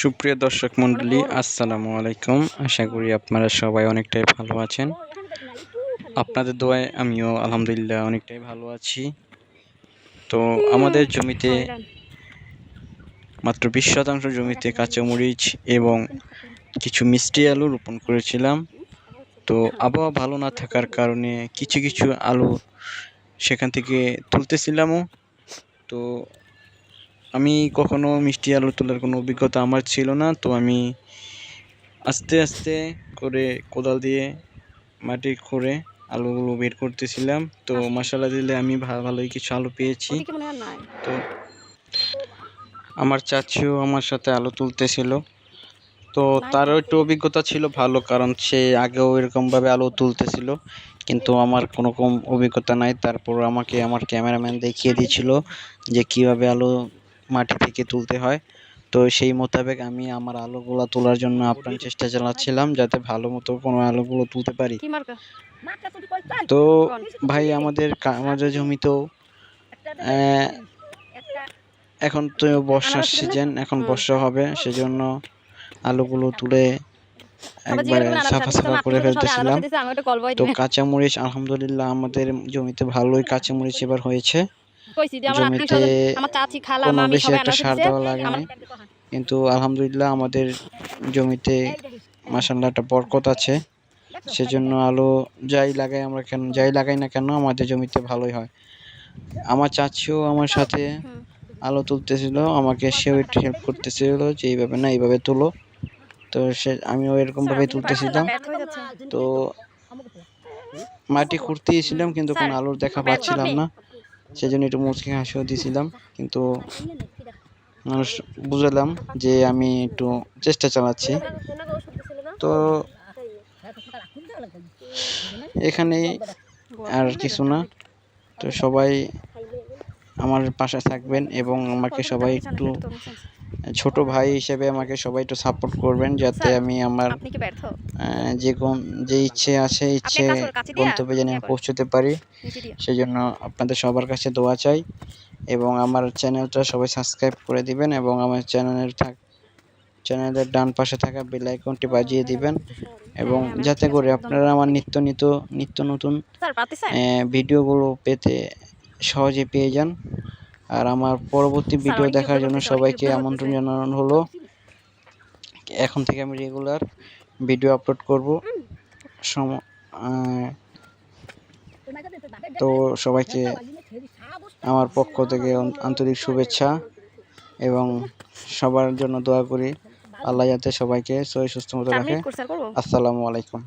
সুপ্রিয় দর্শক মণ্ডলী, আসসালামু আলাইকুম। আশা করি আপনারা সবাই অনেকটাই ভালো আছেন। আপনাদের দোয়ায় আমিও আলহামদুলিল্লাহ অনেকটাই ভালো আছি। তো আমাদের জমিতে মাত্র বিশ শতাংশ জমিতে কাঁচামরিচ এবং কিছু মিষ্টি আলু রোপণ করেছিলাম। তো আবহাওয়া ভালো না থাকার কারণে কিছু কিছু আলু সেখান থেকে তুলতেছিলামও। তো আমি কখনো মিষ্টি আলু তোলার কোনো অভিজ্ঞতা আমার ছিল না তো আমি আস্তে আস্তে করে কোদাল দিয়ে মাটি খুঁড়ে আলুগুলো বের করতেছিলাম। তো মশলা দিলে আমি ভালোই কিছু আলু পেয়েছি। তো আমার চাচিও আমার সাথে আলু তুলতেছিল। তো তারও একটু অভিজ্ঞতা ছিল ভালো কারণ সে আগেও এরকমভাবে আলু তুলতেছিল কিন্তু আমার কোনো কম অভিজ্ঞতা নাই। তারপর আমাকে আমার ক্যামেরাম্যান দেখিয়ে দিয়েছিল যে কীভাবে আলু মাটি থেকে তুলতে হয়। তো সেই মোতাবেক আমি আমার আলুগুলো তোলার জন্য আপ্রাণ চেষ্টা চালাচ্ছিলাম যাতে ভালো মতো কোনো আলুগুলো তুলতে পারি। তো ভাই আমাদের আমাদের জমিতেও আহ, এখন তো বর্ষার সিজন এখন বর্ষা হবে সেজন্য আলুগুলো তুলে একবারে সাফা সাফা করে ফেলতেছিলাম। তো কাঁচামরিচ আলহামদুলিল্লাহ আমাদের জমিতে ভালোই কাঁচামরিচ এবার হয়েছে। কইছি যে আমার আত্মীয় জমিতে স্বজন আমার চাচি খালা মামি সবাই একটা সার দেওয়া লাগে নাই কিন্তু আলহামদুলিল্লাহ আমাদের জমিতে মাসাল্লাহ একটা বরকত আছে সেজন্য আলু যাই লাগাই আমরা কেন যাই লাগাই না কেন আমাদের জমিতে ভালোই হয় আমার চাচিও আমার সাথে। আলু তুলতেছিল আমাকে সেও একটু হেল্প করতেছিল যে এইভাবে না এইভাবে তুলো তো সে আমিও এরকম ভাবে তুলতেছিলাম হয়ে। তো মাটি খুঁড়তেছিলাম কিন্তু কোনো আলুর দেখা পাচ্ছিলাম না সেজন্য একটু মুচকি হাসিও দিয়েছিলাম কিন্তু মানুষ বুঝালাম যে আমি একটু চেষ্টা চালাচ্ছি। তো এখানে আর কিছু না। তো সবাই আমার পাশে থাকবেন এবং আমাকে সবাই একটু ছোট ভাই হিসেবে আমাকে সবাই একটু সাপোর্ট করবেন যাতে আমি আমার যে গম- যে ইচ্ছে আছে ইচ্ছে গন্তব্যে যেন পৌঁছতে পারি। সেই জন্য আপনাদের সবার কাছে দোয়া চাই এবং আমার চ্যানেলটা সবাই সাবস্ক্রাইব করে দিবেন এবং আমার চ্যানেলের থাক চ্যানেলের ডান পাশে থাকা বেল আইকনটি বাজিয়ে দিবেন এবং যাতে করে আপনারা আমার নিত্য নিত্য নিত্য নতুন ভিডিওগুলো পেতে সহজে পেয়ে যান। আর আমার পরবর্তী ভিডিও দেখার জন্য সবাইকে আমন্ত্রণ। জানানো হলো। এখন থেকে আমি রেগুলার ভিডিও আপলোড করব। সম তো সবাইকে আমার পক্ষ থেকে আন্তরিক শুভেচ্ছা এবং সবার জন্য দোয়া করি। আল্লাহ যাতে সবাইকে সহি সুস্থ মতো রাখে। আসসালামু আলাইকুম।